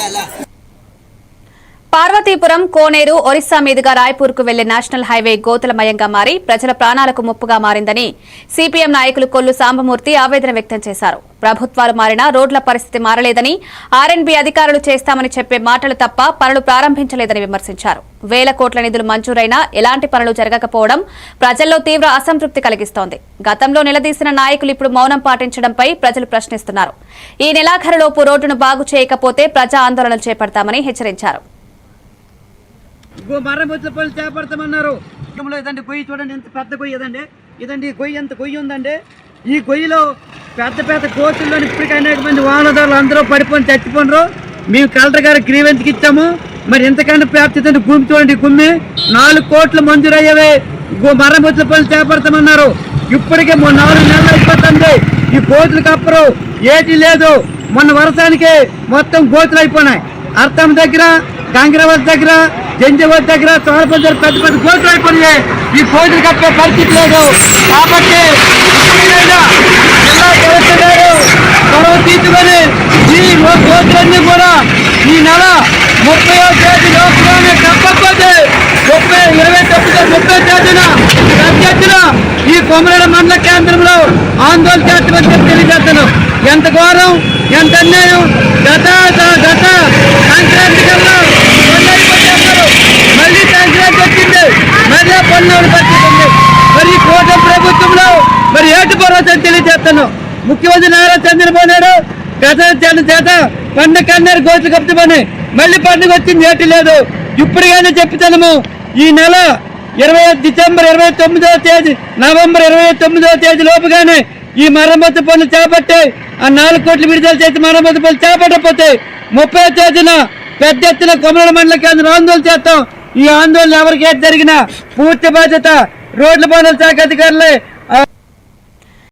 ala, ala. Parvathipuram కోనేరు ఒరిస్సా మీదుగా రాయ్పూర్కు వెళ్ళే national highway గోతులమయంగా మారి ప్రజల ప్రాణాలకు ముప్పుగా మారిందని సిపిఎం నాయకులు కొల్లు సాంబమూర్తి ఆవేదన వ్యక్తం చేశారు. ప్రభుత్వాలు మారినా రోడ్ల పరిస్థితి మారలేదని ఆర్ఎన్బి అధికారులు చేస్తామని చెప్పే మాటలు తప్ప పనులు ప్రారంభించలేదని విమర్శించారు. వేల కోట్ల నిధులు మంజూరైనా ఎలాంటి పనులు జరగకపోవడం ప్రజల్లో తీవ్ర అసంతృప్తి కలిగిస్తోంది. గతంలో నిలదీసిన నాయకులు ఇప్పుడు మౌనం పాటించడంపై ప్రజలు ప్రశ్నిస్తున్నారు. ఈ నెలాఖరులోపు రోడ్డును బాగు చేయకపోతే ప్రజా ఆందోళనలు చేపడతామని హెచ్చరించారు. గో మర్రబొచ్చుల పనులు చేపడతామన్నారు. ఇదండి గొయ్యి చూడండి ఎంత పెద్ద గొయ్యి ఇదండి. ఇదండి గొయ్యి ఎంత గొయ్యి ఉందండి? ఈ గొయ్యిలో పెద్ద పెద్ద కోతుల్లో ఇప్పటికీ అనేక మంది వాహనదారులు అందరూ పడిపోయి చచ్చిపోయినారు మేము కలెక్టర్ గారు గ్రీవెన్స్కి ఇచ్చాము. మరి ఎంతకన్నా ప్రాప్తి గుమ్మి చూడండి గుమ్మి. నాలుగు కోట్లు మంజూరయ్యేవి. గో మర్రబొచ్చుల పనులు చేపడతామన్నారు. ఇప్పటికే మొన్న నాలుగు నెలలు అయిపోతుంది. ఈ కోతులు కప్పరు. ఏటి లేదు. మొన్న వర్షానికి మొత్తం కోతులు అయిపోయినాయి. అర్థం దగ్గర గంగిరవత్ దగ్గర జంజవత్ దగ్గర చోళపతి దగ్గర పెద్ద పెద్ద కోట్లు అయిపోయినాయి. ఈ కోట్లు కట్టే పరిస్థితి లేదు. కాబట్టి జిల్లా కలెక్టర్ గారు గొడవ తీసుకొని ఈ కోట్లన్నీ కూడా ఈ నెల ముప్పై తేదీ లోపలనే తప్పకపోతే ముప్పై ఇరవై తొమ్మిది ముప్పై తేదీన పెద్ద ఈ కొమరేడ మండల కేంద్రంలో ఆందోళన చేస్తామని చెప్పి తెలియజేస్తాను ఎంత ఘోరం ఎంత అన్యాయం గత గత సంక్రాంతి కన్నా పనులు అయిపోతున్నారు మళ్ళీ సంక్రాంతి వచ్చింది మళ్ళీ పనులు పరిస్థితి ఉంది మరి ఈ కూటమి ప్రభుత్వంలో మరి ఏటు భరోసా తెలియజేస్తాను? ముఖ్యమంత్రి నారా చంద్రబాబు నాయుడు ప్రజల చేత పండుగ కన్నారు గోతులు కప్పుతామని మళ్ళీ పండుగ వచ్చింది ఏటి లేదు. ఇప్పటికైనా చెప్తాము ఈ నెల ఇరవై డిసెంబర్ ఇరవై తొమ్మిదవ తేదీ నవంబర్ ఇరవై తొమ్మిదవ తేదీ లోపుగానే ఈ మరమ్మతు పనులు చేపట్టి ఆ నాలుగు కోట్లు విడుదల చేసి మరమ్మతు పనులు చేపట్టకపోతే ముప్పై తేదీన పెద్ద ఎత్తున కొమరల మండల కేంద్రం ఆందోళన చేస్తాం. ఈ ఆందోళన ఎవరికి ఏది జరిగినా పూర్తి బాధ్యత రోడ్ల పనుల శాఖ అధికారులే